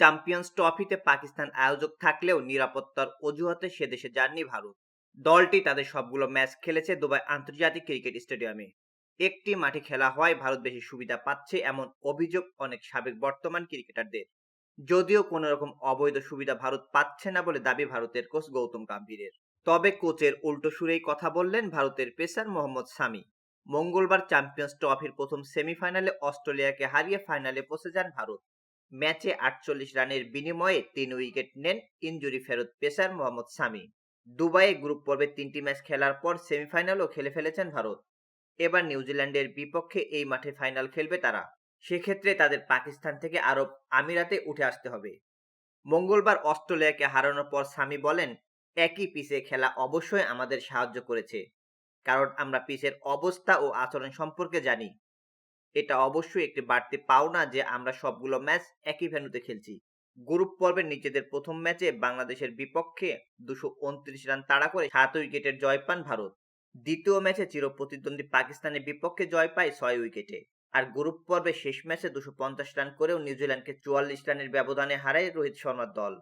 Champions ট্রফিতে পাকিস্তান আয়োজক থাকলেও নিরাপত্তার অজুহাতে সে দেশে যাননি ভারত। দলটি তাদের সবগুলো ম্যাচ খেলেছে দুবাই আন্তর্জাতিক ক্রিকেট স্টেডিয়ামে। একটি মাঠে খেলা হওয়ায় ভারত বেশি সুবিধা পাচ্ছে এমন অভিযোগ অনেক সাবেক বর্তমান ক্রিকেটারদের। যদিও কোনো রকম অবৈধ সুবিধা ভারত পাচ্ছে না বলে দাবি ভারতের কোচ গৌতম গম্ভীরের। তবে কোচের উল্টো সুরেই কথা বললেন ভারতের পেসার মোহাম্মদ সামি মঙ্গলবার চ্যাম্পিয়ন্স ট্রফির প্রথম সেমিফাইনালে অস্ট্রেলিয়াকে হারিয়ে ফাইনালে পৌঁছে যান ভারত। ম্যাচে আটচল্লিশ রানের বিনিময়ে তিন উইকেট নেন ইনজুরি ফেরত পেসার মোহাম্মদ সামি। দুবাইয়ে গ্রুপ পর্বে তিনটি ম্যাচ খেলার পর সেমিফাইনালও খেলে ফেলেছেন ভারত। এবার নিউজিল্যান্ডের বিপক্ষে এই মাঠে ফাইনাল খেলবে তারা। সেক্ষেত্রে তাদের পাকিস্তান থেকে আরব আমিরাতে উঠে আসতে হবে। মঙ্গলবার অস্ট্রেলিয়াকে হারানোর পর সামি বলেন, একই পিচে খেলা অবশ্যই আমাদের সাহায্য করেছে। কারণ আমরা পিচের অবস্থা ও আচরণ সম্পর্কে জানি। এটা অবশ্যই একটি বাড়তি পাওনা যে আমরা সবগুলো ম্যাচ একই ভেন্যুতে খেলছি। গ্রুপ পর্বের নিজেদের প্রথম ম্যাচে বাংলাদেশের বিপক্ষে দুশো উনত্রিশ রান তাড়া করে সাত উইকেটের জয় পান ভারত। দ্বিতীয় ম্যাচে চিরপ্রতিদ্বন্দ্বী পাকিস্তানের বিপক্ষে জয় পায় ছয় উইকেটে। আর গ্রুপ পর্বে শেষ ম্যাচে দুশো পঞ্চাশ রান করেও নিউজিল্যান্ডকে চুয়াল্লিশ রানের ব্যবধানে হারায় রোহিত শর্মার দল।